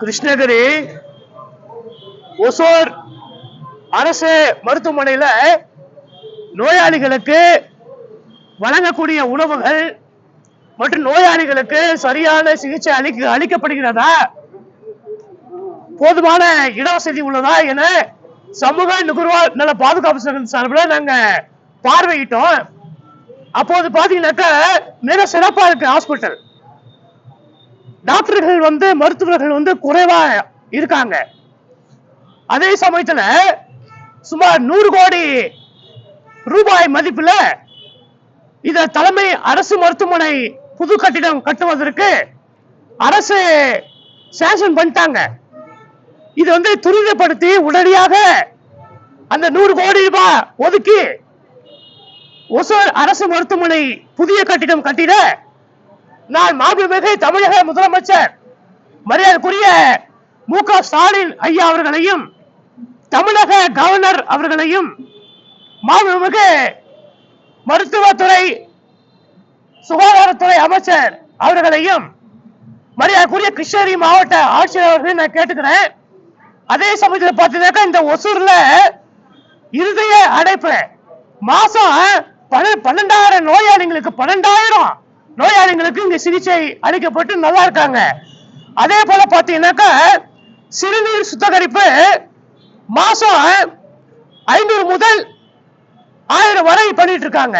கிருஷ்ணகிரி ஒசூர் அரசு மருத்துவமனையில நோயாளிகளுக்கு வழங்கக்கூடிய உணவுகள் மற்றும் நோயாளிகளுக்கு சரியான சிகிச்சை அளிக்க அளிக்கப்படுகிறதா? போதுமான இடவசதி உள்ளதா என சமூக நுகர்வோர் நல பாதுகாப்பு சங்கம் சார்பில் நாங்க பார்வையிட்டோம். அப்போது பாத்தீங்கன்னாக்கா மிக சிறப்பா இருக்கு ஹாஸ்பிட்டல் டாக்டர்கள் வந்து மருத்துவர்கள் வந்து குறைவா இருக்காங்க. அதே சமயத்துல சுமார் நூறு கோடி ரூபாய் மதிப்புல இத தலைமை அரசு மருத்துவமனை புது கட்டிடம் கட்டுவதற்கு அரசு சேஷன் பண்ணிட்டாங்க. இது வந்து துரிதப்படுத்தி உடனடியாக அந்த நூறு கோடி ரூபாய் ஒதுக்கி ஒசூர் அரசு மருத்துவமனை புதிய கட்டிடம் கட்டிட நான் மாண்புமிகு தமிழக முதலமைச்சர். மரியாதைக்குரிய மு க ஸ்டாலின் ஐயா அவர்களையும் தமிழக கவர்னர் அவர்களையும் மாண்புமிகு மருத்துவத்துறை சுகாதாரத்துறை அமைச்சர் அவர்களையும் மரியாதைக்குரிய கிருஷ்ணகிரி மாவட்ட ஆட்சியர் அவர்களையும் நான் கேட்டுக்கிறேன். அதே சமயத்தில் பார்த்தீங்கன்னாக்கா இந்த ஒசூர்ல இருதய அடைப்பு மாசம் பன்னெண்டாயிரம் நோயாளிகளுக்கு பன்னெண்டாயிரம் நோயாளிகளுக்கு இங்க சிகிச்சை அளிக்கப்பட்டு நல்லா இருக்காங்க. அதே போல பாத்தீங்கன்னாக்கா சிறுநீர் சுத்திகரிப்பு மாசம் ஐநூறு முதல் ஆயிரம் வரை பண்ணிட்டு இருக்காங்க.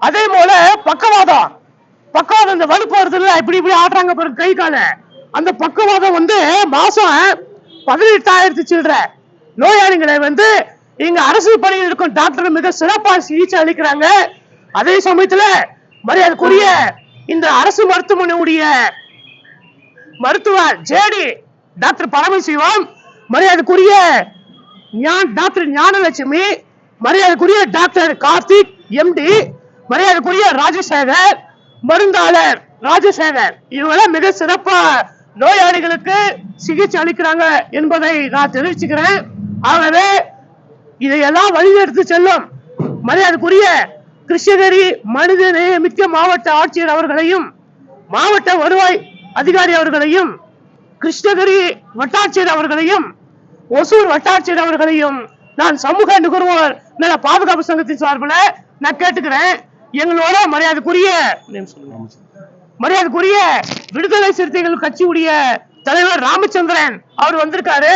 அதே போல பக்கவாதம். பக்கவாதம் இந்த வலுப்பு வருதுல இப்படி இப்படி ஆடுறாங்க பாருங்க கை கால. அந்த பக்கவாதம் வந்து மாசம் பதினெட்டாயிரத்து சில்லற. நோயாளிகளை வந்து இங்க அரசு பணியில் இருக்கும் டாக்டர் மிக சிறப்பாக சிகிச்சை அளிக்கிறாங்க. அதே சமயத்துல மரியாதைக்குரிய இந்த அரசு மருத்துவமனையுடைய மருத்துவர் ஜேடி டாக்டர் பரமசிவம் மரியாதைக்குரிய ஞான் டாக்டர் ஞானலட்சுமி மரியாதைக்குரிய டாக்டர் கார்த்திக் எம்டி மரியாதைக்குரிய ராஜசேகர் மருந்தாளர் ராஜசேகர். இவங்களாம் மிக சிறப்பா நோயாளிகளுக்கு சிகிச்சை அளிக்கிறாங்க என்பதை நான் தெரிவிச்சுக்கிறேன். ஆகவே இதையெல்லாம் வழிநடத்தி செல்லும் மரியாதைக்குரிய கிருஷ்ணகிரி மனித மிக்க மாவட்ட ஆட்சியர் அவர்களையும் மாவட்ட வருவாய் அதிகாரி அவர்களையும் கிருஷ்ணகிரி வட்டாட்சியர் அவர்களையும் ஒசூர் வட்டாட்சியர் அவர்களையும் நான் சமூக நுகர்வோர் நல பாதுகாப்பு சங்கத்தின் சார்பில் நான் கேட்டுக்கிறேன். எங்களோட மரியாதைக்குரிய மரியாதைக்குரிய விடுதலை சிறுத்தைகள் கட்சியுடைய தலைவர் ராமச்சந்திரன் அவர் வந்திருக்காரு.